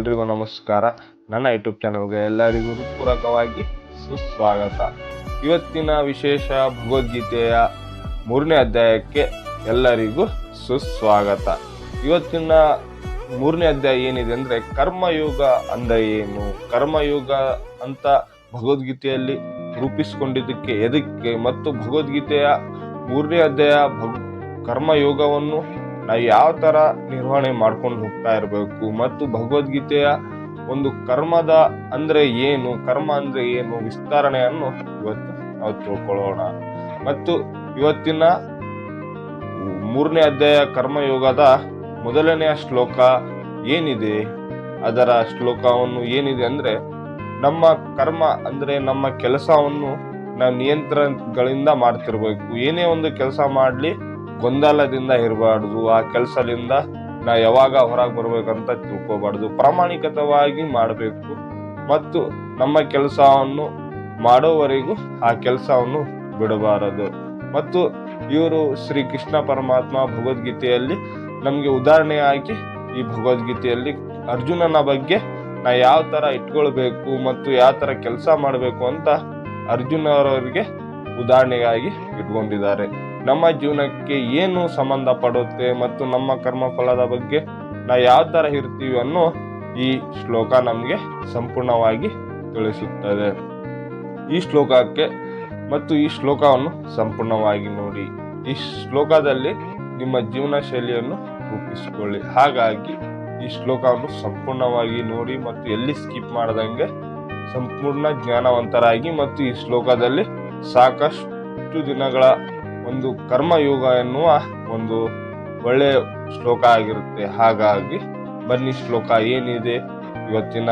ಎಲ್ರಿಗೂ ನಮಸ್ಕಾರ. ನನ್ನ ಯೂಟ್ಯೂಬ್ ಚಾನಲ್ಗೆ ಎಲ್ಲರಿಗೂ ಪೂರಕವಾಗಿ ಸುಸ್ವಾಗತ. ಇವತ್ತಿನ ವಿಶೇಷ ಭಗವದ್ಗೀತೆಯ ಮೂರನೇ ಅಧ್ಯಾಯಕ್ಕೆ ಎಲ್ಲರಿಗೂ ಸುಸ್ವಾಗತ. ಇವತ್ತಿನ ಮೂರನೇ ಅಧ್ಯಾಯ ಏನಿದೆ ಅಂದರೆ ಕರ್ಮಯೋಗ ಅಂದರೆ ಏನು? ಕರ್ಮಯೋಗ ಅಂತ ಭಗವದ್ಗೀತೆಯಲ್ಲಿ ರೂಪಿಸಿಕೊಂಡಿದ್ದಕ್ಕೆ, ಎದಕ್ಕೆ ಮತ್ತು ಭಗವದ್ಗೀತೆಯ ಮೂರನೇ ಅಧ್ಯಾಯ ಕರ್ಮಯೋಗವನ್ನು ನಾವು ಯಾವ ಥರ ನಿರ್ವಹಣೆ ಮಾಡ್ಕೊಂಡು ಹೋಗ್ತಾ ಇರಬೇಕು ಮತ್ತು ಭಗವದ್ಗೀತೆಯ ಒಂದು ಕರ್ಮದ ಅಂದ್ರೆ ಏನು, ಕರ್ಮ ಅಂದ್ರೆ ಏನು ವಿಸ್ತರಣೆಯನ್ನು ಇವತ್ತು ನಾವು ತಿಳ್ಕೊಳ್ಳೋಣ. ಮತ್ತು ಇವತ್ತಿನ ಮೂರನೇ ಅಧ್ಯಾಯ ಕರ್ಮಯೋಗದ ಮೊದಲನೆಯ ಶ್ಲೋಕ ಏನಿದೆ? ಅದರ ಶ್ಲೋಕವನ್ನು ಏನಿದೆ ಅಂದ್ರೆ, ನಮ್ಮ ಕರ್ಮ ಅಂದ್ರೆ ನಮ್ಮ ಕೆಲಸವನ್ನು ನಾವು ನಿಯಂತ್ರಣಗಳಿಂದ ಮಾಡ್ತಿರ್ಬೇಕು. ಏನೇ ಒಂದು ಕೆಲಸ ಮಾಡಲಿ ಗೊಂದಲದಿಂದ ಇರಬಾರ್ದು, ಆ ಕೆಲಸದಿಂದ ನಾ ಯಾವಾಗ ಹೊರಗೆ ಬರಬೇಕಂತ ತಿಳ್ಕೋಬಾರ್ದು. ಪ್ರಾಮಾಣಿಕತವಾಗಿ ಮಾಡಬೇಕು ಮತ್ತು ನಮ್ಮ ಕೆಲಸವನ್ನು ಮಾಡೋವರೆಗೂ ಆ ಕೆಲಸವನ್ನು ಬಿಡಬಾರದು. ಮತ್ತು ಇವರು ಶ್ರೀ ಕೃಷ್ಣ ಪರಮಾತ್ಮ ಭಗವದ್ಗೀತೆಯಲ್ಲಿ ನಮಗೆ ಉದಾಹರಣೆಯಾಗಿ ಈ ಭಗವದ್ಗೀತೆಯಲ್ಲಿ ಅರ್ಜುನನ ಬಗ್ಗೆ ನಾ ಯಾವ ಥರ ಇಟ್ಕೊಳ್ಬೇಕು ಮತ್ತು ಯಾವ ಥರ ಕೆಲಸ ಮಾಡಬೇಕು ಅಂತ ಅರ್ಜುನರವರಿಗೆ ಉದಾಹರಣೆಯಾಗಿ ಇಟ್ಕೊಂಡಿದ್ದಾರೆ. ನಮ್ಮ ಜೀವನಕ್ಕೆ ಏನು ಸಂಬಂಧ ಪಡುತ್ತೆ ಮತ್ತು ನಮ್ಮ ಕರ್ಮಫಲದ ಬಗ್ಗೆ ನಾವು ಯಾವ ತರ ಇರ್ತೀವಿ ಅನ್ನೋ ಈ ಶ್ಲೋಕ ನಮಗೆ ಸಂಪೂರ್ಣವಾಗಿ ತಿಳಿಸುತ್ತದೆ. ಈ ಶ್ಲೋಕಕ್ಕೆ ಮತ್ತು ಈ ಶ್ಲೋಕವನ್ನು ಸಂಪೂರ್ಣವಾಗಿ ನೋಡಿ. ಈ ಶ್ಲೋಕದಲ್ಲಿ ನಿಮ್ಮ ಜೀವನ ಶೈಲಿಯನ್ನು ರೂಪಿಸಿಕೊಳ್ಳಿ. ಹಾಗಾಗಿ ಈ ಶ್ಲೋಕವನ್ನು ಸಂಪೂರ್ಣವಾಗಿ ನೋಡಿ ಮತ್ತು ಎಲ್ಲಿ ಸ್ಕಿಪ್ ಮಾಡದಂಗೆ ಸಂಪೂರ್ಣ ಜ್ಞಾನವಂತರಾಗಿ ಮತ್ತು ಈ ಶ್ಲೋಕದಲ್ಲಿ ಸಾಕಷ್ಟು ದಿನಗಳ ಒಂದು ಕರ್ಮಯೋಗ ಎನ್ನುವ ಒಂದು ಒಳ್ಳೆಯ ಶ್ಲೋಕ ಆಗಿರುತ್ತೆ. ಹಾಗಾಗಿ ಬನ್ನಿ ಶ್ಲೋಕ ಏನಿದೆ? ಇವತ್ತಿನ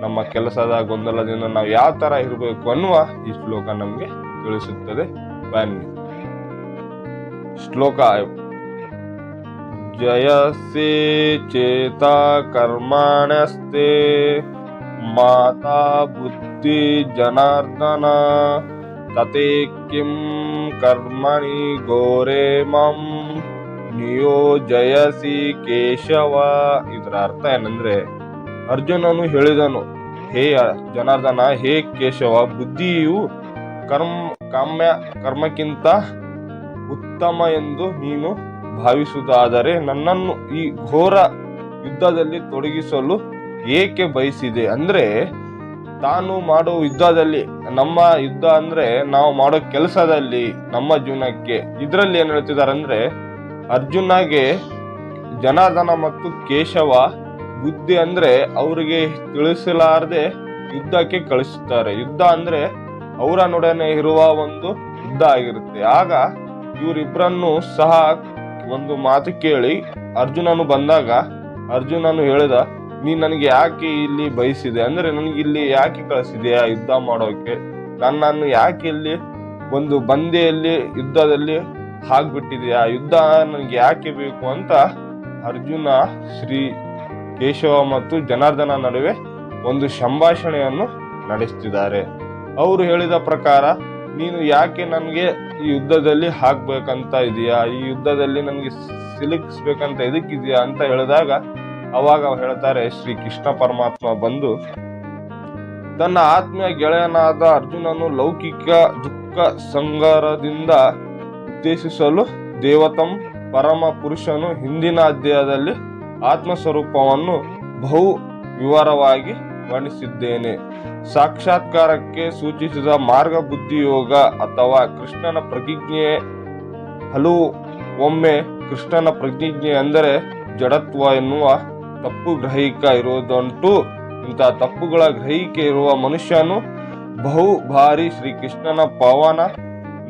ನಮ್ಮ ಕೆಲಸದ ಗೊಂದಲದಿಂದ ನಾವು ಯಾವ ತರ ಇರಬೇಕು ಅನ್ನುವ ಈ ಶ್ಲೋಕ ನಮಗೆ ತಿಳಿಸುತ್ತದೆ. ಬನ್ನಿ. ಶ್ಲೋಕ ಜಯಸೆ ಚೇತ ಕರ್ಮಾಣಸ್ತೆ ಮಾತಾ ಬುದ್ಧಿ ಜನಾರ್ದನ ತತೆ ಕಿಂ ಕರ್ಮಣಿ ಗೋರೆ ಮಂ ನಿಯೋಜಯಸಿ ಕೇಶವ ಇದರ ಅರ್ಥ ಏನಂದ್ರೆ, ಅರ್ಜುನನು ಹೇಳಿದನು, ಹೇ ಜನಾರ್ದನ, ಹೇ ಕೇಶವ, ಬುದ್ಧಿಯು ಕರ್ಮ, ಕಾಮ್ಯ, ಕರ್ಮಕ್ಕಿಂತ ಉತ್ತಮ ಎಂದು ನೀನು ಭಾವಿಸುವುದಾದರೆ ನನ್ನನ್ನು ಈ ಘೋರ ಯುದ್ಧದಲ್ಲಿ ತೊಡಗಿಸಲು ಏಕೆ ಬಯಸಿದೆ? ಅಂದ್ರೆ ತಾನು ಮಾಡೋ ಯುದ್ಧದಲ್ಲಿ, ನಮ್ಮ ಯುದ್ಧ ಅಂದ್ರೆ ನಾವು ಮಾಡೋ ಕೆಲಸದಲ್ಲಿ, ನಮ್ಮ ಜೀವನಕ್ಕೆ. ಇದರಲ್ಲಿ ಏನ್ ಹೇಳ್ತಿದ್ದಾರೆ ಅಂದ್ರೆ ಅರ್ಜುನಗೆ ಜನಾರ್ದನ ಮತ್ತು ಕೇಶವ ಬುದ್ಧಿ ಅಂದ್ರೆ ಅವರಿಗೆ ತಿಳಿಸಲಾರದೆ ಯುದ್ಧಕ್ಕೆ ಕಳಿಸುತ್ತಾರೆ ಯುದ್ಧ ಅಂದ್ರೆ ಅವರ ನೊಡನೆ ಇರುವ ಒಂದು ಯುದ್ಧ ಆಗಿರುತ್ತೆ. ಆಗ ಇವರಿಬ್ಬರನ್ನು ಸಹ ಒಂದು ಮಾತು ಕೇಳಿ ಅರ್ಜುನನು ಬಂದಾಗ, ಅರ್ಜುನನು ಹೇಳಿದ ನೀ ನನಗೆ ಯಾಕೆ ಇಲ್ಲಿ ಬಯಸಿದೆ? ಅಂದ್ರೆ ನನಗೆ ಇಲ್ಲಿ ಯಾಕೆ ಕಳಿಸಿದೆಯಾ ಯುದ್ಧ ಮಾಡೋಕೆ? ನನ್ನನ್ನು ಯಾಕೆ ಇಲ್ಲಿ ಒಂದು ಬಂದೆಯಲ್ಲಿ, ಯುದ್ಧದಲ್ಲಿ ಹಾಕ್ಬಿಟ್ಟಿದೆಯಾ? ಯುದ್ಧ ನನಗೆ ಯಾಕೆ ಬೇಕು ಅಂತ ಅರ್ಜುನ, ಶ್ರೀ ಕೇಶವ ಮತ್ತು ಜನಾರ್ದನ ನಡುವೆ ಒಂದು ಸಂಭಾಷಣೆಯನ್ನು ನಡೆಸ್ತಿದ್ದಾರೆ. ಅವರು ಹೇಳಿದ ಪ್ರಕಾರ, ನೀನು ಯಾಕೆ ನನಗೆ ಈ ಯುದ್ಧದಲ್ಲಿ ಹಾಕ್ಬೇಕಂತ ಇದೆಯಾ? ಈ ಯುದ್ಧದಲ್ಲಿ ನನಗೆ ಸಿಲುಕಿಸ್ಬೇಕಂತ ಇದಕ್ಕಿದೆಯಾ ಅಂತ ಹೇಳಿದಾಗ ಅವಾಗ ಅವ್ರು ಹೇಳ್ತಾರೆ, ಶ್ರೀ ಕೃಷ್ಣ ಪರಮಾತ್ಮ ಬಂದು ತನ್ನ ಆತ್ಮೀಯ ಗೆಳೆಯನಾದ ಅರ್ಜುನನು ಲೌಕಿಕ ದುಃಖ ಸಂಗಾರದಿಂದ ಉದ್ದೇಶಿಸಲು ದೇವತಂ ಪರಮ ಪುರುಷನು ಹಿಂದಿನ ಅಧ್ಯಾಯದಲ್ಲಿ ಆತ್ಮ ಸ್ವರೂಪವನ್ನು ಬಹು ವಿವರವಾಗಿ ವರ್ಣಿಸಿದ್ದೇನೆ. ಸಾಕ್ಷಾತ್ಕಾರಕ್ಕೆ ಸೂಚಿಸಿದ ಮಾರ್ಗ ಬುದ್ಧಿಯೋಗ ಅಥವಾ ಕೃಷ್ಣನ ಪ್ರತಿಜ್ಞೆ ಹಲವು ಒಮ್ಮೆ ಕೃಷ್ಣನ ಪ್ರತಿಜ್ಞೆ ಅಂದರೆ ಜಡತ್ವ ಎನ್ನುವ ತಪ್ಪು ಗ್ರಹಿಕ ಇರುವುದುಂಟು. ಇಂಥ ತಪ್ಪುಗಳ ಗ್ರಹಿಕೆ ಇರುವ ಮನುಷ್ಯನು ಬಹು ಬಾರಿ ಶ್ರೀಕೃಷ್ಣನ ಪವನ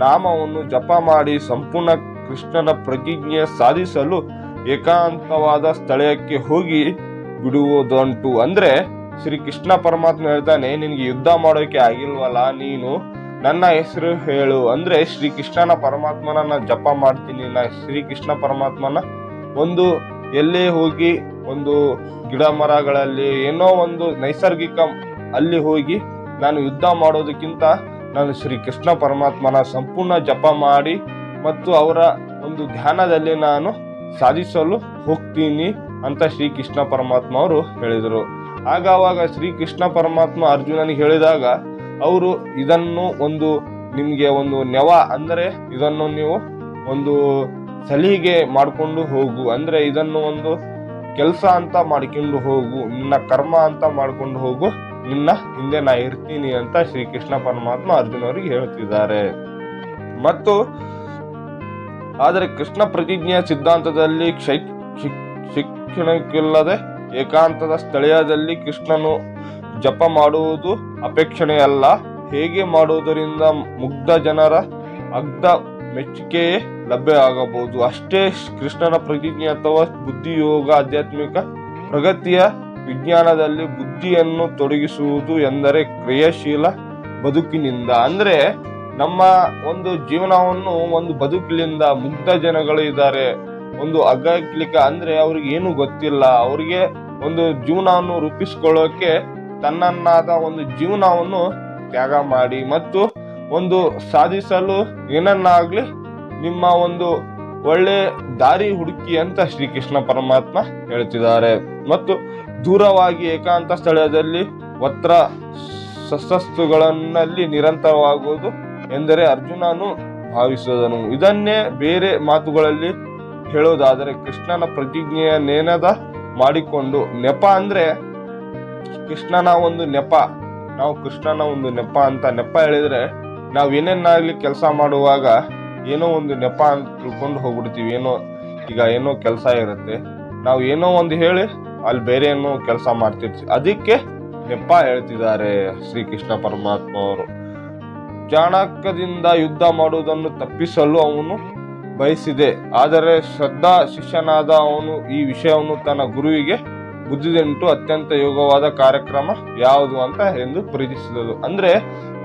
ನಾಮವನ್ನು ಜಪ ಮಾಡಿ ಸಂಪೂರ್ಣ ಕೃಷ್ಣನ ಪ್ರತಿಜ್ಞೆ ಸಾಧಿಸಲು ಏಕಾಂತವಾದ ಸ್ಥಳಕ್ಕೆ ಹೋಗಿ ಬಿಡುವುದುಂಟು. ಅಂದ್ರೆ ಶ್ರೀ ಕೃಷ್ಣ ಪರಮಾತ್ಮ ಹೇಳ್ತಾನೆ, ನಿನ್ಗೆ ಯುದ್ಧ ಮಾಡೋಕೆ ಆಗಿಲ್ವಲ್ಲ, ನೀನು ನನ್ನ ಹೆಸರು ಹೇಳು. ಅಂದ್ರೆ ಶ್ರೀ ಕೃಷ್ಣನ ಪರಮಾತ್ಮನ ಜಪ ಮಾಡ್ತೀನಿ, ನಾ ಶ್ರೀ ಕೃಷ್ಣ ಪರಮಾತ್ಮನ ಒಂದು ಎಲ್ಲೇ ಹೋಗಿ ಒಂದು ಗಿಡ ಮರಗಳಲ್ಲಿ ಏನೋ ಒಂದು ನೈಸರ್ಗಿಕ ಅಲ್ಲಿ ಹೋಗಿ ನಾನು ಯುದ್ಧ ಮಾಡೋದಕ್ಕಿಂತ ನಾನು ಶ್ರೀ ಕೃಷ್ಣ ಪರಮಾತ್ಮನ ಸಂಪೂರ್ಣ ಜಪ ಮಾಡಿ ಮತ್ತು ಅವರ ಒಂದು ಧ್ಯಾನದಲ್ಲಿ ನಾನು ಸಾಧಿಸಲು ಹೋಗ್ತೀನಿ ಅಂತ ಶ್ರೀ ಕೃಷ್ಣ ಪರಮಾತ್ಮ ಅವರು ಹೇಳಿದರು. ಆಗ ಅವಾಗ ಶ್ರೀಕೃಷ್ಣ ಪರಮಾತ್ಮ ಅರ್ಜುನನಿಗೆ ಹೇಳಿದಾಗ, ಅವರು ಇದನ್ನು ಒಂದು ನಿಮಗೆ ಒಂದು ನೆವ ಅಂದರೆ ಇದನ್ನು ನೀವು ಒಂದು ಸಲಿಗೆ ಮಾಡಿಕೊಂಡು ಹೋಗು. ಅಂದ್ರೆ ಇದನ್ನು ಒಂದು ಕೆಲಸ ಅಂತ ಮಾಡ್ಕೊಂಡು ಹೋಗು. ನಿನ್ನ ಕರ್ಮ ಅಂತ ಮಾಡ್ಕೊಂಡು ಹೋಗು. ನಿನ್ನ ಹಿಂದೆ ನಾ ಇರ್ತೀನಿ ಅಂತ ಶ್ರೀಕೃಷ್ಣ ಪರಮಾತ್ಮ ಅರ್ಜುನವರಿಗೆ ಹೇಳ್ತಿದ್ದಾರೆ. ಮತ್ತು ಆದರೆ ಕೃಷ್ಣ ಪ್ರತಿಜ್ಞೆಯ ಸಿದ್ಧಾಂತದಲ್ಲಿ ಶೈ ಶಿಕ್- ಶಿಕ್ಷಣಕ್ಕಿಲ್ಲದೆ ಏಕಾಂತದ ಸ್ಥಳೀಯದಲ್ಲಿ ಕೃಷ್ಣನು ಜಪ ಮಾಡುವುದು ಅಪೇಕ್ಷಣೆಯಲ್ಲ. ಹೇಗೆ ಮಾಡುವುದರಿಂದ ಮುಗ್ಧ ಜನರ ಅಗ್ಧ ಮೆಚ್ಚುಗೆಯೇ ಲಭ್ಯ ಆಗಬಹುದು. ಅಷ್ಟೇ ಕೃಷ್ಣನ ಪ್ರತಿಜ್ಞೆ ಅಥವಾ ಬುದ್ಧಿಯೋಗ, ಆಧ್ಯಾತ್ಮಿಕ ಪ್ರಗತಿಯ ವಿಜ್ಞಾನದಲ್ಲಿ ಬುದ್ಧಿಯನ್ನು ತೊಡಗಿಸುವುದು ಎಂದರೆ ಕ್ರಿಯಾಶೀಲ ಬದುಕಿನಿಂದ. ಅಂದ್ರೆ ನಮ್ಮ ಒಂದು ಜೀವನವನ್ನು ಒಂದು ಬದುಕಿನಿಂದ ಮುಗ್ಧ ಜನಗಳು ಇದ್ದಾರೆ. ಒಂದು ಅಗಲಿಕ ಅಂದ್ರೆ ಅವ್ರಿಗೆ ಏನು ಗೊತ್ತಿಲ್ಲ. ಅವ್ರಿಗೆ ಒಂದು ಜೀವನವನ್ನು ರೂಪಿಸಿಕೊಳ್ಳೋಕೆ ತನ್ನನ್ನಾದ ಒಂದು ಜೀವನವನ್ನು ತ್ಯಾಗ ಮಾಡಿ. ಮತ್ತು ಒಂದು ಸಾಧಿಸಲು ಏನನ್ನಾಗ್ಲಿ ನಿಮ್ಮ ಒಂದು ಒಳ್ಳೆ ದಾರಿ ಹುಡುಕಿ ಅಂತ ಶ್ರೀಕೃಷ್ಣ ಪರಮಾತ್ಮ ಹೇಳ್ತಿದ್ದಾರೆ. ಮತ್ತು ದೂರವಾಗಿ ಏಕಾಂತ ಸ್ಥಳದಲ್ಲಿ ವತ್ರ ಸಶಸ್ತುಗಳನ್ನಲ್ಲಿ ನಿರಂತರವಾಗುವುದು ಎಂದರೆ ಅರ್ಜುನನು ಭಾವಿಸಿದನು ಇದನ್ನೇ ಬೇರೆ ಮಾತುಗಳಲ್ಲಿ ಹೇಳೋದಾದರೆ ಕೃಷ್ಣನ ಪ್ರತಿಜ್ಞೆಯ ನೇನದ ಮಾಡಿಕೊಂಡು ನೆಪ ಅಂದ್ರೆ ಕೃಷ್ಣನ ಒಂದು ನೆಪ. ನಾವು ಕೃಷ್ಣನ ಒಂದು ನೆಪ ಅಂತ ನೆಪ ಹೇಳಿದ್ರೆ ನಾವ್ ಏನೇನಾಗಲಿ ಕೆಲಸ ಮಾಡುವಾಗ ಏನೋ ಒಂದು ನೆಪ ಅಂತ ತಿಳ್ಕೊಂಡು ಹೋಗ್ಬಿಡ್ತೀವಿ, ಏನೋ ಈಗ ಏನೋ ಕೆಲಸ ಇರುತ್ತೆ. ನಾವು ಏನೋ ಒಂದು ಹೇಳಿ ಅಲ್ಲಿ ಬೇರೆ ಏನೋ ಕೆಲಸ ಮಾಡ್ತಿರ್ತೀವಿ. ಅದಕ್ಕೆ ನೆಪ ಹೇಳ್ತಿದ್ದಾರೆ ಶ್ರೀಕೃಷ್ಣ ಪರಮಾತ್ಮ ಅವರು ಚಾಣಕ್ಯದಿಂದ ಯುದ್ಧ ಮಾಡುವುದನ್ನು ತಪ್ಪಿಸಲು ಅವನು ಬಯಸಿದೆ. ಆದರೆ ಶ್ರದ್ಧಾ ಶಿಷ್ಯನಾದ ಅವನು ಈ ವಿಷಯವನ್ನು ತನ್ನ ಗುರುವಿಗೆ ಬುದ್ಧಿದೆಂಟು ಅತ್ಯಂತ ಯೋಗವಾದ ಕಾರ್ಯಕ್ರಮ ಯಾವುದು ಅಂತ ಎಂದು ಪ್ರೀತಿಸಿದರು ಅಂದ್ರೆ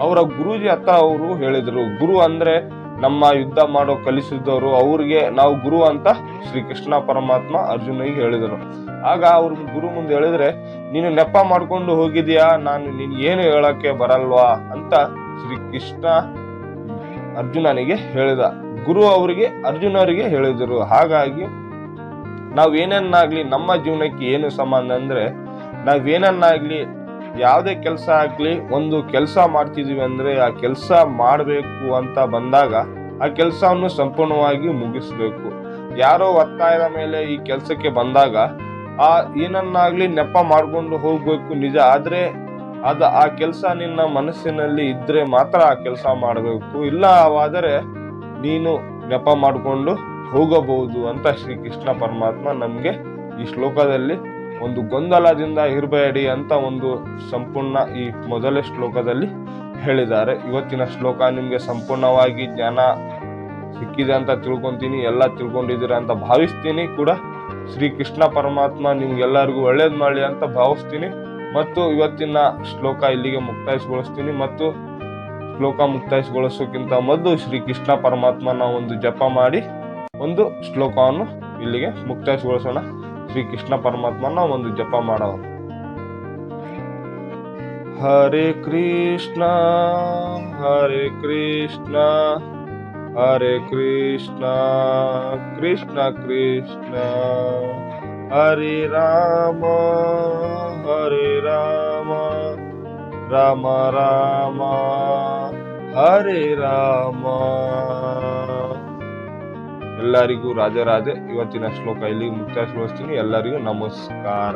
ಅವರ ಗುರುಜಿ ಅತ್ತ ಅವರು ಹೇಳಿದರು, ಗುರು ಅಂದ್ರೆ ನಮ್ಮ ಯುದ್ಧ ಮಾಡೋ ಕಲಿಸಿದವರು ಅವ್ರಿಗೆ ನಾವು ಗುರು ಅಂತ ಶ್ರೀಕೃಷ್ಣ ಪರಮಾತ್ಮ ಅರ್ಜುನಿಗೆ ಹೇಳಿದರು. ಆಗ ಅವ್ರ ಗುರು ಮುಂದೆ ಹೇಳಿದ್ರೆ, ನೀನು ನೆಪ ಮಾಡ್ಕೊಂಡು ಹೋಗಿದ್ಯಾ? ನಾನು ನಿನ್ ಏನು ಹೇಳಕ್ಕೆ ಬರಲ್ವಾ? ಅಂತ ಶ್ರೀಕೃಷ್ಣ ಅರ್ಜುನನಿಗೆ ಹೇಳಿದ. ಗುರು ಅವರಿಗೆ, ಅರ್ಜುನರಿಗೆ ಹೇಳಿದರು. ಹಾಗಾಗಿ ನಾವ್ ಏನನ್ನಾಗ್ಲಿ ನಮ್ಮ ಜೀವನಕ್ಕೆ ಏನು ಸಂಬಂಧ ಅಂದ್ರೆ ನಾವೇನನ್ನಾಗ್ಲಿ ಯಾವುದೇ ಕೆಲಸ ಆಗಲಿ, ಒಂದು ಕೆಲಸ ಮಾಡ್ತಿದ್ದೀವಿ ಅಂದರೆ ಆ ಕೆಲಸ ಮಾಡಬೇಕು ಅಂತ ಬಂದಾಗ ಆ ಕೆಲಸವನ್ನು ಸಂಪೂರ್ಣವಾಗಿ ಮುಗಿಸ್ಬೇಕು. ಯಾರೋ ಒತ್ತಾಯದ ಮೇಲೆ ಈ ಕೆಲಸಕ್ಕೆ ಬಂದಾಗ ಆ ಏನನ್ನಾಗ್ಲಿ ನೆಪ ಮಾಡಿಕೊಂಡು ಹೋಗಬೇಕು ನಿಜ. ಆದರೆ ಅದು ಆ ಕೆಲಸ ನಿನ್ನ ಮನಸ್ಸಿನಲ್ಲಿ ಇದ್ದರೆ ಮಾತ್ರ ಆ ಕೆಲಸ ಮಾಡಬೇಕು. ಇಲ್ಲವಾದರೆ ನೀನು ನೆಪ ಮಾಡಿಕೊಂಡು ಹೋಗಬಹುದು ಅಂತ ಶ್ರೀ ಕೃಷ್ಣ ಪರಮಾತ್ಮ ನಮಗೆ ಈ ಶ್ಲೋಕದಲ್ಲಿ ಒಂದು ಗೊಂದಲದಿಂದ ಇರಬೇಡಿ ಅಂತ ಒಂದು ಸಂಪೂರ್ಣ ಈ ಮೊದಲೇ ಶ್ಲೋಕದಲ್ಲಿ ಹೇಳಿದ್ದಾರೆ. ಇವತ್ತಿನ ಶ್ಲೋಕ ನಿಮಗೆ ಸಂಪೂರ್ಣವಾಗಿ ಜ್ಞಾನ ಸಿಕ್ಕಿದೆ ಅಂತ ತಿಳ್ಕೊಂತೀನಿ, ಎಲ್ಲ ತಿಳ್ಕೊಂಡಿದ್ದೀರಾ ಅಂತ ಭಾವಿಸ್ತೀನಿ ಕೂಡ. ಶ್ರೀ ಕೃಷ್ಣ ಪರಮಾತ್ಮ ನಿಮ್ಗೆಲ್ಲರಿಗೂ ಒಳ್ಳೇದು ಮಾಡಿ ಅಂತ ಭಾವಿಸ್ತೀನಿ. ಮತ್ತು ಇವತ್ತಿನ ಶ್ಲೋಕ ಇಲ್ಲಿಗೆ ಮುಕ್ತಾಯಗೊಳಿಸ್ತೀನಿ. ಮತ್ತು ಶ್ಲೋಕ ಮುಕ್ತಾಯಗೊಳಿಸೋಕ್ಕಿಂತ ಮೊದಲು ಶ್ರೀ ಕೃಷ್ಣ ಪರಮಾತ್ಮನ ಒಂದು ಜಪ ಮಾಡಿ, ಒಂದು ಶ್ಲೋಕವನ್ನು ಇಲ್ಲಿಗೆ ಮುಕ್ತಾಯಗೊಳಿಸೋಣ. ಶ್ರೀ ಕೃಷ್ಣ ಪರಮಾತ್ಮನ ಒಂದು ಜಪ ಮಾಡೋ. ಹರೇ ಕೃಷ್ಣ ಹರೇ ಕೃಷ್ಣ ಹರೇ ಕೃಷ್ಣ ಕೃಷ್ಣ ಕೃಷ್ಣ. ಹರಿ ರಾಮ ಹರಿ ರಾಮ ರಾಮ ರಾಮ, ಹರಿ ರಾಮ. ಎಲ್ಲರಿಗೂ ರಾಜರಾಜ. ಇವತ್ತಿನ ಶ್ಲೋಕ ಇಲ್ಲಿ ಮುಕ್ತಾಯಗೊಳಿಸ್ತೀನಿ ಎಲ್ಲರಿಗೂ ನಮಸ್ಕಾರ.